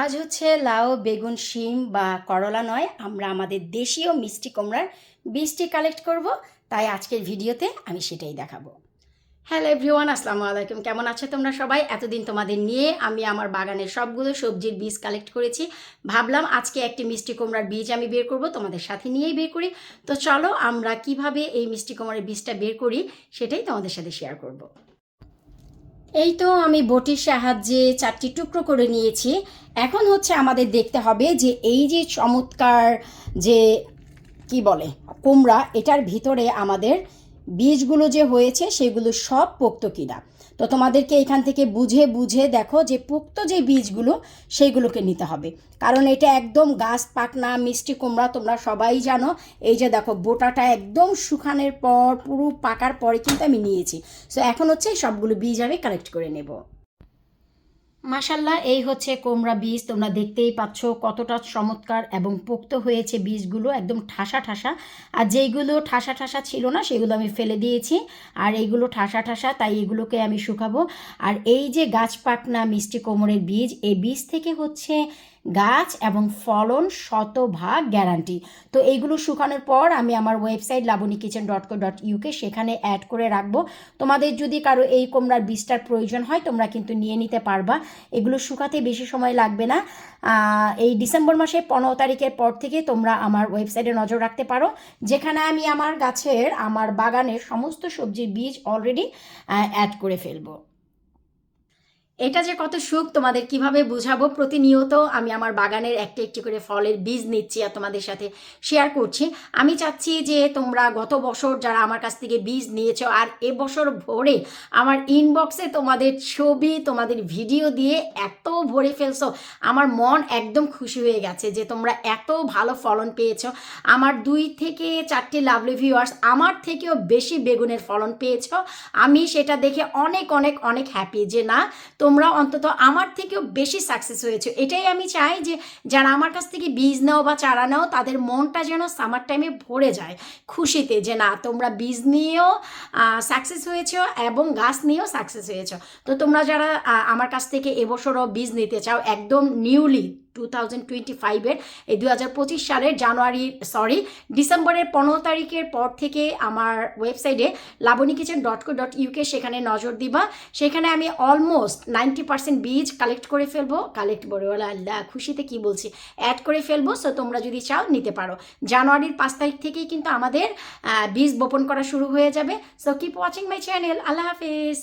আজ হচ্ছে লাউ, বেগুন, শিম বা করলা নয়, আমরা আমাদের দেশীয় মিষ্টি কুমড়ার বীজটি কালেক্ট করব। তাই আজকের ভিডিওতে আমি সেটাই দেখাবো। হ্যালো এভরিওয়ান আসসালামু আলাইকুম। কেমন আছো তোমরা সবাই? এতদিন তোমাদের নিয়ে আমি আমার বাগানের সবগুলো সবজির বীজ কালেক্ট করেছি। ভাবলাম আজকে একটি মিষ্টি কুমড়ার বীজ আমি বের করব, তোমাদের সাথে নিয়েই বের করি। তো চলো আমরা কীভাবে এই মিষ্টি কুমড়ার বীজটা বের করি, সেটাই তোমাদের সাথে শেয়ার করব। এই তো আমি বটির সাহায্যে চারটি টুকরো করে নিয়েছি। এখন হচ্ছে আমাদের দেখতে হবে যে এই যে চমৎকার যে, কি বলে, কুমড়া, এটার ভিতরে আমাদের বীজগুলো যে হয়েছে সেগুলো সব পোক্ত কিনা। তো তোমাদেরকে এখান থেকে বুঝে বুঝে দেখো যে পোক্ত যে বীজগুলো সেইগুলোকে নিতে হবে। কারণ এটা একদম গাছ পাকনা, মিষ্টি কুমড়া তোমরা সবাই জানো। এই যে দেখো বোটাটা একদম শুকানের পর, পুরো পাকার পরে কিন্তু আমি নিয়েছি। সো এখন হচ্ছে সবগুলো বীজ আমি কালেক্ট করে নেব। মাশাল্লাহ এই হচ্ছে কোমড়া বীজ। তোমরা দেখতেই পাচ্ছ কতটা চমৎকার এবং পোক্ত হয়েছে বীজগুলো, একদম ঠাসা ঠাসা। আর যেইগুলো ঠাসা ঠাসা ছিল না, সেগুলো আমি ফেলে দিয়েছি। আর এইগুলো ঠাসা ঠাসা, তাই এগুলোকে আমি শুকাবো। আর এই যে গাছ পাটনা মিষ্টি কোমরের বীজ, এই বীজ থেকে হচ্ছে গাছ এবং ফলন শতভাগ গ্যারান্টি। তো এইগুলো শুকানোর পর আমি আমার website Laboni kitchen dot co dot UK সেখানে অ্যাড করে রাখব। তোমাদের যদি কারও এই কোমড়ার বীজটার প্রয়োজন হয়, তোমরা কিন্তু নিয়ে নিতে পারবা। এগুলো শুকাতে বেশি সময় লাগবে না। এই ডিসেম্বর মাসে পনেরো তারিখের পর থেকে তোমরা আমার ওয়েবসাইটে নজর রাখতে পারো, যেখানে আমি আমার গাছের, আমার বাগানের সমস্ত সবজির বীজ অলরেডি অ্যাড করে ফেলব। এটা যে কত সুখ তোমাদের কীভাবে বুঝাবো প্রতিনিয়ত আমি আমার বাগানের একটি একটি করে ফলের বীজ নিচ্ছি আর তোমাদের সাথে শেয়ার করছি। আমি চাচ্ছি যে তোমরা গত বছর যারা আমার কাছ থেকে বীজ নিয়েছো আর এবছর ভরে আমার ইনবক্সে তোমাদের ছবি, তোমাদের ভিডিও দিয়ে এত ভরে ফেলছো, আমার মন একদম খুশি হয়ে গেছে যে তোমরা এত ভালো ফলন পেয়েছ। আমার দুই থেকে চারটি লাভলি ভিউয়ার্স আমার থেকেও বেশি বেগুনের ফলন পেয়েছ। আমি সেটা দেখে অনেক অনেক অনেক হ্যাপি যে না তোমরা অন্তত আমার থেকেও বেশি সাকসেস হয়েছে। এটাই আমি চাই যে, যারা আমার কাছ থেকে বীজ নাও বা চারা নাও, তাদের মনটা যেন সামার টাইমে ভরে যায় খুশিতে যে, না, তোমরা বীজ নিয়েও সাকসেস হয়েছ এবং গাছ নিয়েও সাকসেস হয়েছ। তো তোমরা যারা আমার কাছ থেকে এবছরও বীজ নিতে চাও, একদম নিউলি টু থাউজেন্ড টোয়েন্টি ফাইভের এই দু হাজার পঁচিশ সালের জানুয়ারি সরি ডিসেম্বরের পনেরো তারিখের পর থেকে আমার ওয়েবসাইটে Laboni kitchen dot co dot UK সেখানে নজর দিবা। সেখানে আমি অলমোস্ট নাইনটি পার্সেন্ট বীজ কালেক্ট করে ফেলব। কালেক্ট বলে আল্লাহ, খুশিতে কি বলছি? অ্যাড করে ফেলব সো তোমরা যদি চাও নিতে পারো। জানুয়ারির পাঁচ তারিখ থেকেই কিন্তু আমাদের বীজ বপন করা শুরু হয়ে যাবে। So keep watching my channel Allah Hafiz.